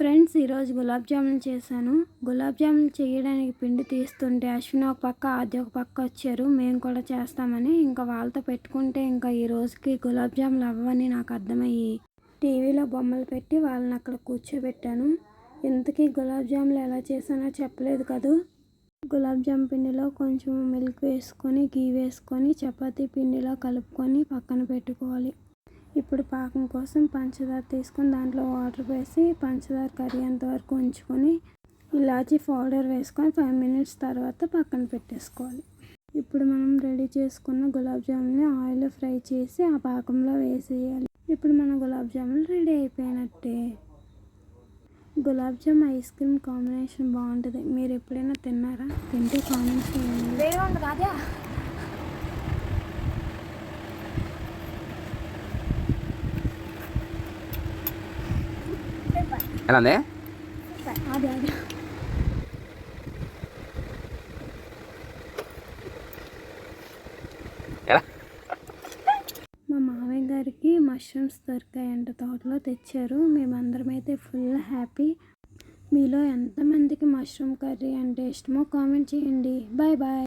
Friends ఈరోజు గులాబ్ జామున్ చేశాను. గులాబ్ జామున్ చేయడానికి పిండి తీస్తుంటే అశ్విన్ ఒక పక్క ఆది ఒక పక్క వచ్చారు. మేము కూడా చేస్తామని ఇంకా వాళ్ళతో పెట్టుకుంటే ఇంకా ఈ రోజుకి గులాబ్ జాములు అవ్వని నాకు అర్థమయ్యి టీవీలో బొమ్మలు పెట్టి వాళ్ళని అక్కడ కూర్చోబెట్టాను. ఇంతకీ గులాబ్ జాములు ఎలా చేశానో చెప్పలేదు కదూ? గులాబ్ జామ్ పిండిలో కొంచెం మిల్క్ వేసుకొని గీ వేసుకొని చపాతీ పిండిలో కలుపుకొని పక్కన పెట్టుకోవాలి. ఇప్పుడు పాకం కోసం పంచదార తీసుకొని దాంట్లో వాటర్ వేసి పంచదార కరిగేంత వరకు ఉంచుకొని ఇలాచీ పౌడర్ వేసుకొని ఫైవ్ మినిట్స్ తర్వాత పక్కన పెట్టేసుకోవాలి. ఇప్పుడు మనం రెడీ చేసుకున్న గులాబ్ జామున్ని ఆయిల్ ఫ్రై చేసి ఆ పాకంలో వేసేయాలి. ఇప్పుడు మన గులాబ్ జామున్ రెడీ అయిపోయినట్టే. Gulab jam ice cream combination బాగుంటుంది. మీరు ఎప్పుడైనా తిన్నారా? తింటే కాంబినేషన్ ఎలా ఉంది ఎలా? మా మామయ్య గారికి మష్రూమ్స్ దొరికాయంట తోటలో తెచ్చారు. మేమందరం అయితే ఫుల్ హ్యాపీ మీలో ఎంతమందికి మష్రూమ్ కర్రీ అంటే ఇష్టమో కామెంట్ చేయండి. Bye bye